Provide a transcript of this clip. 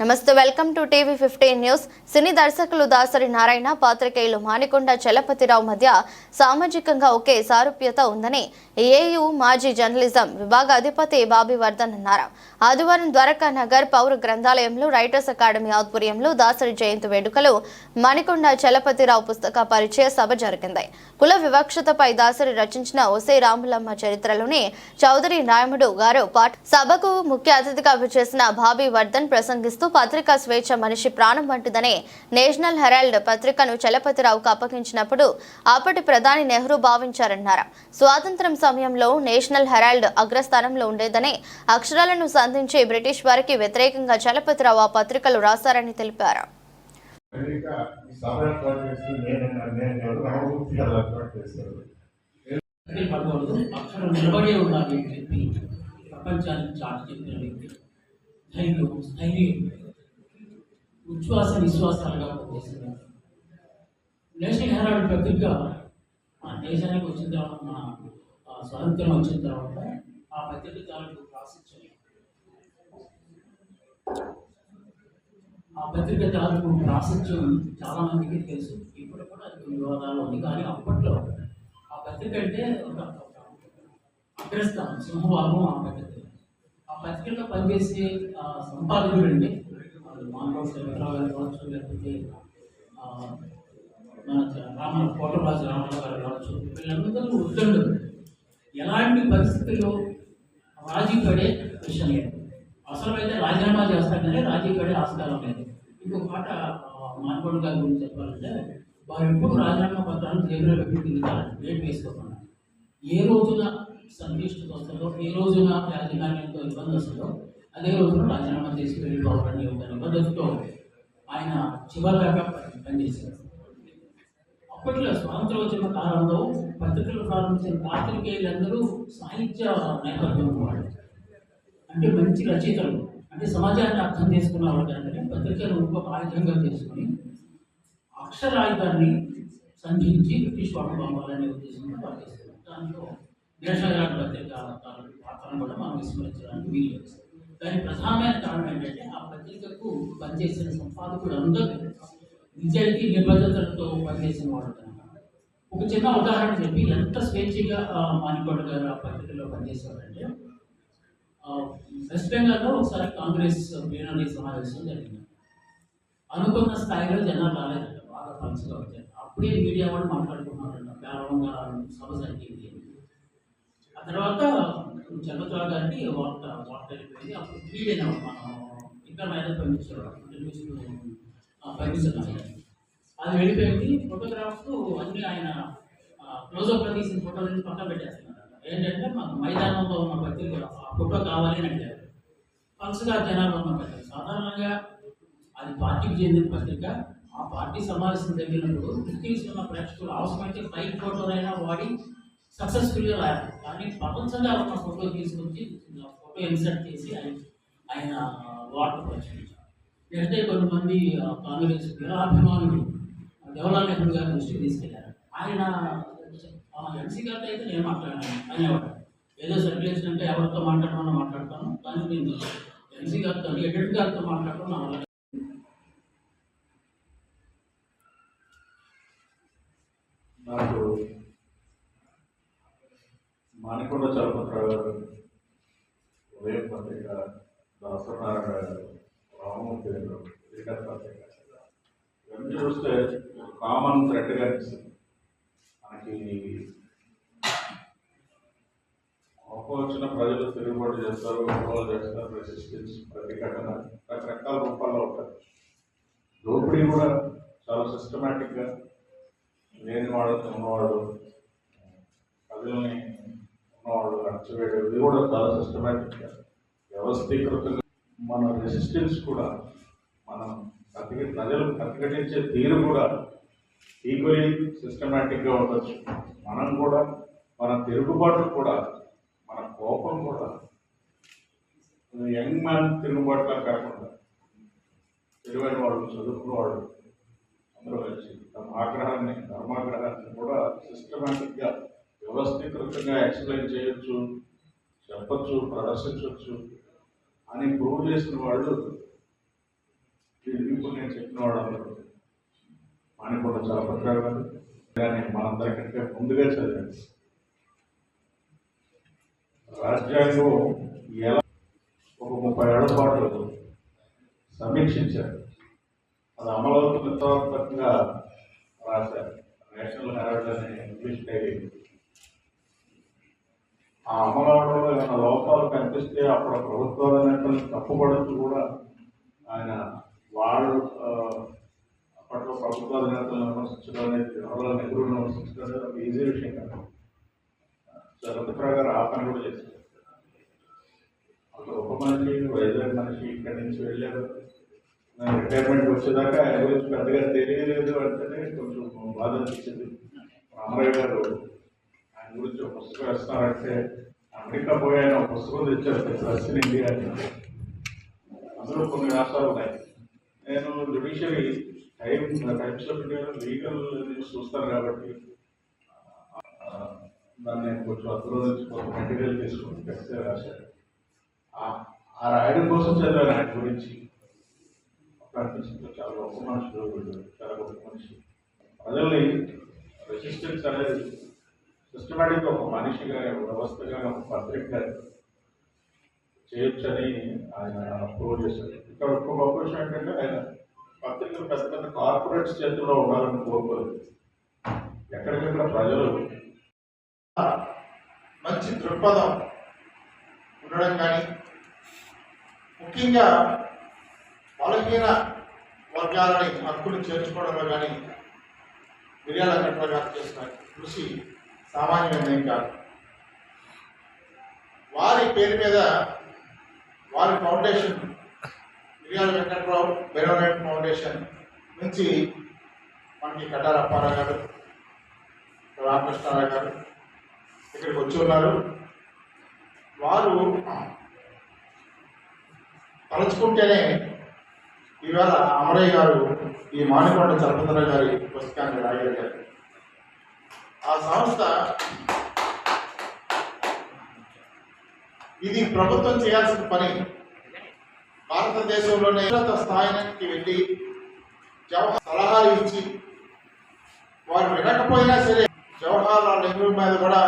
నమస్తే welcome to TV fifteen news. సినీ దర్శకులు దాసరి నారాయణ పాత్రికేయులు మానికొండ చలపతిరావు మధ్య సామాజికంగా ఒకే సారూప్యత ఉందని ఏయు మాజీ జర్నలిజం విభాగ అధిపతి బాబీ వర్ధన్ అన్నారు. ఆదివారం ద్వారకా నగర్ పౌర గ్రంథాలయంలో రైటర్స్ అకాడమీ ఆధ్వర్యంలో దాసరి జయంతి వేడుకలు మణికొండ చలపతిరావు పుస్తక పరిచయ సభ జరిగింది. కుల వివక్షతపై దాసరి రచించిన ఒసే రాములమ్మ చరిత్రలోని చౌదరి నాయముడు గారు పాఠ సభకు ముఖ్య అతిథిగా చేసిన బాబీ వర్ధన్ ప్రసంగిస్తూ పత్రికా స్వేచ్ఛ మనిషి ప్రాణం వంటిదని నేషనల్ హెరాల్డ్ పత్రికను చలపతిరావుకు అప్పగించినప్పుడు అప్పటి ప్రధాని నెహ్రూ భావించారన్నారు. స్వాతంత్ర్యం సమయంలో నేషనల్ హెరాల్డ్ అగ్రస్థానంలో ఉండేదని అక్షరాలను సంధించి బ్రిటిష్ వారికి వ్యతిరేకంగా చలపతిరావు ఆ పత్రికలు రాశారని తెలిపారు. అమెరికా ఈ సభ ఏర్పాటు చేస్తుంది నేను నేను ఎవరు రామమూర్తి గారు ఏర్పాటు చేస్తారు. అక్కడే పడకూడదు అక్షరం నిలబడే ఉండాలి అని చెప్పి ప్రపంచానికి చాటి చెప్పిన వ్యక్తి. ధైర్యం స్థైర్యం. ఉచ్ఛ్వాస విశ్వాసాలుగా పనిచేస్తున్నారు నేషనల్ హెరాల్డ్ పత్రిక మన దేశానికి వచ్చిన తర్వాత మన ఆ, స్వాతంత్రం వచ్చిన తర్వాత ఆ పత్రిక తాలూకు ప్రాశస్త్యం ఆ పత్రిక తాలూకు ప్రాశస్త్యం చాలా మందికి తెలుసు. ఇప్పుడు కూడా అది కొన్ని వివాదాలు ఉంది. కానీ అప్పట్లో ఆ పత్రిక అంటే ఒక ఒక అగ్రస్థానం సింహభాగం ఆ పత్రిక ఆ పత్రికల్లో పనిచేసే ఆ, సంపాదకుడు అండి వాళ్ళు మానవ శంకరరావు గారు కావచ్చు లేకపోతే మన రామ కోటరాజు రామారావు గారు కావచ్చు వీళ్ళందరూ ఉద్దండులు ఎలాంటి పరిస్థితుల్లో రాజీ పడే విషయం లేదు. అవసరమైతే రాజీనామా చేస్తాడనే రాజీ పడే ఆస్కారం లేదు. ఇంకొక మాట మానవుడు గారి గురించి చెప్పాలంటే వారు ఎప్పుడు రాజీనామా పత్రాలను జేబులో పెట్టి తిరుగుతారు వేసుకోకుండా. ఏ రోజున సంక్లిష్టత వస్తుందో ఏ రోజున యాజమాన్యంతో ఇబ్బంది వస్తుందో అదే రోజున రాజీనామా చేసి వెళ్ళిపోవాలని ఒక నిబద్ధతతో ఆయన చివరిదాకా పనిచేశారు అప్పట్లో స్వాతంత్ర వచ్చిన కాలంలో పత్రికలు ప్రారంభించిన పాత్రికేయులందరూ సాహిత్య నేపథ్యం వాళ్ళు. అంటే మంచి రచయితలు అంటే సమాజాన్ని అర్థం చేసుకున్న వాళ్ళు పత్రికలు ఒక ఆయుధంగా చేసుకుని అక్షరాయుధాన్ని సంధించి బ్రిటిష్ వాళ్ళు పంపాలనే ఉద్దేశంతో పనిచేస్తున్నారు దాంట్లో దేశగారి పత్రిక పాత్రను కూడా మనం విస్మరించడానికి వీలు లేదు. దాని ప్రధానమైన కారణం ఏంటంటే ఆ పత్రికకు పనిచేసిన సంపాదకుడు అందరూ నిజాయితీ నిబద్ధతలతో పనిచేసిన వాడు ఒక చిన్న ఉదాహరణ చెప్పి ఎంత స్వేచ్ఛగా ఆ, గారు ఆ పత్రికలో పనిచేసేవారంటే వెస్ట్ బెంగాల్లో ఒకసారి కాంగ్రెస్ ప్లీనరీ సమావేశం జరిగింది. అనుకున్న స్థాయిలో జనాలు రాలేదంట బాగా పలుచగా వచ్చారు. అప్పుడే మీడియా వాళ్ళు మాట్లాడుకున్నారంట పేలవంగా సభ జరిగింది. తర్వాత చంద్రబాబు గారికి వార్త వార్త వెళ్ళిపోయింది అప్పుడు ఫీల్ డేనా మనం. ఇంకా మీద పంపించారు పర్మిషన్ అది వెళ్ళిపోయింది. ఫోటోగ్రాఫ్స్ అన్ని ఆయన క్లోజ్అప్లో తీసిన ఫోటోలు పక్కన పెట్టేస్తున్నారు. ఏంటంటే మాకు మైదానంలో ఉన్న ప్రతి ఆ ఫోటో కావాలి అని అడిగారు పలుసుగా జనాలు ఉన్న పత్రిక సాధారణంగా అది పార్టీకి చెందిన పత్రిక. ఆ పార్టీ సమావేశం జరిగినప్పుడు బ్రిటిష్ ఉన్న ప్రేక్షకులు అవసరమైతే ఫైల్ ఫోటోలైనా వాడి సక్సెస్ఫుల్గా రాయాలి కానీ ప్రపంచంగా ఉన్న ఫోటో తీసుకొచ్చి ఫోటో ఇన్సర్ట్ చేసి ఆయన ఆయన వాటర్ ప్రచురించారు అంటే కొంతమంది కాంగ్రెస్ వీరాభిమానులు జవహర్లాల్ నెహ్రూ గారి దృష్టికి తీసుకెళ్ళారు. ఆయన ఎంసీ గారితో అయితే నేను మాట్లాడాను. అనేవాడు ఏదో సర్క్యులేషన్ అంటే ఎవరితో మాట్లాడమన్నా మాట్లాడతాను. కానీ నేను ఎంసీ గారితో ఎడిట్ గారితో మాట్లాడటం నా వల్ల. నాకు మానికొండ చలపతిరావు గారు ఉదయం పత్రిక దాసనారాయణ గారు రామమూర్తి గారు శ్రీకర్ పత్రిక ఇవన్నీ చూస్తే కామన్ థ్రెడ్గా అనిపిస్తుంది. మనకి కోపం వచ్చిన ప్రజలు తిరుగుబాటు చేస్తారు గొడవలు చేస్తారు రెసిస్టెన్స్ ప్రతిఘటన రకరకాల రూపాల్లో ఉంటారు దోపిడీ కూడా చాలా సిస్టమేటిక్గా లేనివాడు తిన్నవాడు ప్రజల్ని వాళ్ళు అణచివేయడం ఇది కూడా చాలా సిస్టమేటిక్గా వ్యవస్థీకృతంగా మన రెసిస్టెన్స్ కూడా మనం ప్రతిఘ ప్రజలు ప్రతిఘటించే తీరు కూడా ఈక్వలీ సిస్టమేటిక్గా ఉండొచ్చు. మనం కూడా మన తిరుగుబాటు కూడా మన కోపం కూడా యంగ్ మ్యాన్ తిరుగుబాటులా కాకుండా తెలివైన వాళ్ళు చదువుకున్న వాళ్ళు అందరూ కలిసి తమ ఆగ్రహాన్ని ధర్మాగ్రహాన్ని కూడా సిస్టమేటిక్గా వ్యవస్థీకృతంగా ఎక్స్ప్లెయిన్ చేయొచ్చు చెప్పచ్చు ప్రదర్శించవచ్చు అని ప్రూవ్ చేసిన వాళ్ళు ఇప్పుడు నేను చెప్పిన వాళ్ళందరూ. మానికొండ చలపతిరావు గారు కానీ మనందరికంటే ముందుగా చదివాను. రాజ్యాంగం ఎలా ఒక ముప్పై ఏళ్ళ పాటు సమీక్షించారు. అది అమలవుతున్న తర్వాత రాశారు. నేషనల్ హెరాల్డ్ అనే ఇంగ్లీష్ డైరీ ఆ అమలవడంలో ఏమైనా లోపాలు కనిపిస్తే అప్పుడు ప్రభుత్వాల నేతలు తప్పుపడచ్చు కూడా ఆయన వాళ్ళు అప్పట్లో ప్రభుత్వాల నేతలను విమర్శించడం అనేది జవహర్లాల్ నెహ్రూను విమర్శించడం అనేది ఒక ఈజీ విషయం కాదు. చలపతిరావు గారు ఆ పని కూడా చేశారు. అసలు ఒక మనిషి వైజాగ్ మనిషి ఇక్కడి నుంచి వెళ్ళారు. నేను రిటైర్మెంట్ వచ్చేదాకా ఆయన గురించి పెద్దగా తెలియలేదు అంటేనే కొంచెం బాధ అనిపించింది. రామరావు గారు ఆయన గురించి ఒక పుస్తకం వేస్తున్నారంటే అమెరికా పోయి ఒక పుస్తకం తెచ్చారు ప్రెస్ ఇండియా అని. అందులో కొన్ని రాష్ట్రాలు ఉన్నాయి. నేను judiciary time Times of India legal చూస్తాను కాబట్టి దాన్ని కొంచెం అందులో నుంచి కొంత మెటీరియల్ తీసుకుని టెక్స్ట్ రాశాను ఆ- రాయడం కోసం చదివాను ఆయన గురించి. అనిపించింది చాలా గొప్ప మనుషులు చాలా గొప్ప మనిషి. ప్రజల్ని రెసిస్టెన్స్ అనేది సిస్టమేటిక్గా ఒక మనిషిగా వ్యవస్థగా ఒక పత్రికగా చేయొచ్చని ఆయన అప్రూవ్ చేశారు. ఇక్కడ ఒక గొప్ప విషయం ఏంటంటే ఆయన పత్రికలు పెద్ద పెద్ద కార్పొరేట్స్ చేతుల్లో ఉండాలని కోరుకోలేదు. ఎక్కడికక్కడ ప్రజలు మంచి దృక్పథం ఉండడం కానీ ముఖ్యంగా బలహీన వర్గాలని హక్కులు చేర్చుకోవడంలో కానీ మిర్యాల వెంకట్రావు గారు చేసిన కృషి సామాన్యమైన కాదు. వారి పేరు మీద వారి ఫౌండేషన్ మిర్యాల వెంకట్రావు బెరోనైట్ ఫౌండేషన్ నుంచి మనకి కటార అప్పారావు గారు రామకృష్ణారావు గారు ఇక్కడికి వచ్చి ఉన్నారు. వారు తలుచుకుంటేనే ఈవేళ అమరయ్య గారు ఈ మానికొండ చలపతిరావు గారి పుస్తకాన్ని రాయగలిగారు. ఆ సంస్థ ఇది ప్రభుత్వం చేయాల్సిన పని. భారతదేశంలోనే ఉన్నత స్థాయికి వెళ్ళి జవహర్ సలహాలు ఇచ్చి వారు వినకపోయినా సరే జవహర్లాల్ నెహ్రూ మీద కూడా